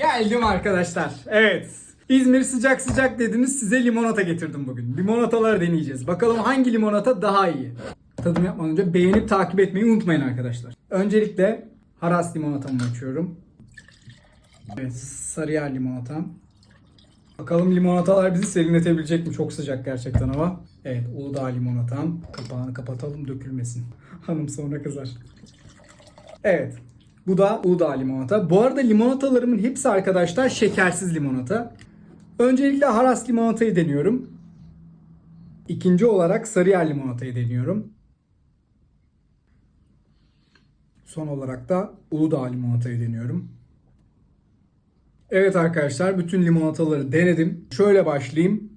Geldim arkadaşlar. Evet. İzmir sıcak sıcak dediniz size limonata getirdim bugün. Limonatalar deneyeceğiz. Bakalım hangi limonata daha iyi. Tadım yapmadan önce beğenip takip etmeyi unutmayın arkadaşlar. Öncelikle Haras limonatamı açıyorum. Evet, Sarıyer limonatam. Bakalım limonatalar bizi serinletebilecek mi? Çok sıcak gerçekten hava. Evet, Uludağ limonatam. Kapağını kapatalım dökülmesin. Hanım sonra kızar. Evet. Bu da Uludağ limonata. Bu arada limonatalarımın hepsi arkadaşlar şekersiz limonata. Öncelikle Haras limonatayı deniyorum. İkinci olarak Sarıyer limonatayı deniyorum. Son olarak da Uludağ limonatayı deniyorum. Evet arkadaşlar bütün limonataları denedim. Şöyle başlayayım.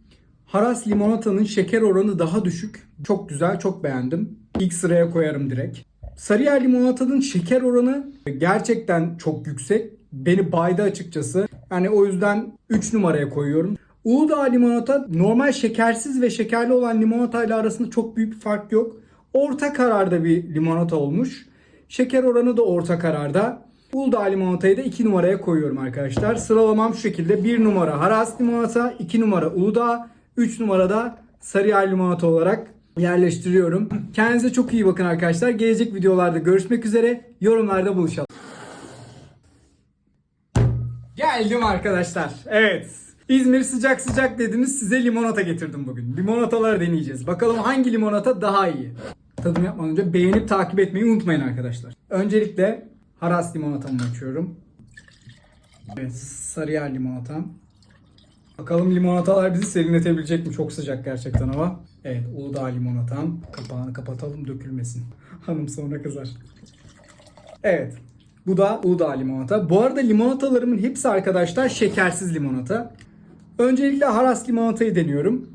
Haras limonatanın şeker oranı daha düşük. Çok güzel, çok beğendim. İlk sıraya koyarım direkt. Sarıyer limonatanın şeker oranı gerçekten çok yüksek. Beni baydı açıkçası. Yani o yüzden 3 numaraya koyuyorum. Uludağ limonata normal şekersiz ve şekerli olan limonata ile arasında çok büyük bir fark yok. Orta kararda bir limonata olmuş. Şeker oranı da orta kararda. Uludağ limonatayı da 2 numaraya koyuyorum arkadaşlar. Sıralamam şu şekilde. 1 numara Haras limonata, 2 numara Uludağ, 3 numarada Sarıyer limonata olarak yerleştiriyorum. Kendinize çok iyi bakın arkadaşlar. Gelecek videolarda görüşmek üzere. Yorumlarda buluşalım. Geldim arkadaşlar. Evet. İzmir sıcak sıcak dediniz size limonata getirdim bugün. Limonatalar deneyeceğiz. Bakalım hangi limonata daha iyi. Tadım yapmadan önce beğenip takip etmeyi unutmayın arkadaşlar. Öncelikle Haras limonatamı açıyorum. Evet, Sarıyer limonatam. Bakalım limonatalar bizi serinletebilecek mi? Çok sıcak gerçekten hava. Evet, Uludağ limonatam. Kapağını kapatalım dökülmesin. Hanım sonra kızar. Evet. Bu da Uludağ limonata. Bu arada limonatalarımın hepsi arkadaşlar şekersiz limonata. Öncelikle Haras limonatayı deniyorum.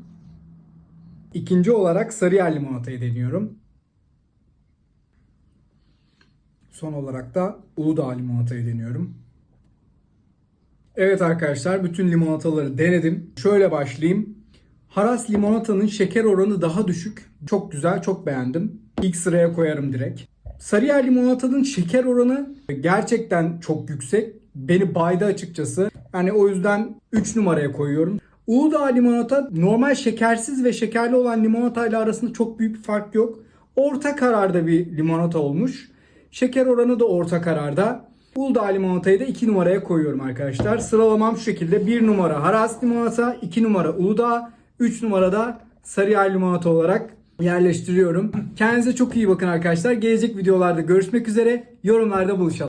İkinci olarak Sarıyer limonatayı deniyorum. Son olarak da Uludağ limonatayı deniyorum. Evet arkadaşlar bütün limonataları denedim. Şöyle başlayayım. Haras limonatanın şeker oranı daha düşük. Çok güzel, çok beğendim. İlk sıraya koyarım direkt. Sarıyer limonatanın şeker oranı gerçekten çok yüksek. Beni baydı açıkçası. Yani o yüzden 3 numaraya koyuyorum. Uludağ limonata normal şekersiz ve şekerli olan limonata ile arasında çok büyük bir fark yok. Orta kararda bir limonata olmuş. Şeker oranı da orta kararda. Uludağ limonatayı da 2 numaraya koyuyorum arkadaşlar. Sıralamam şu şekilde. 1 numara Haras limonata, 2 numara Uludağ, 3 numarada Sarıyer limonata olarak yerleştiriyorum. Kendinize çok iyi bakın arkadaşlar. Gelecek videolarda görüşmek üzere. Yorumlarda buluşalım.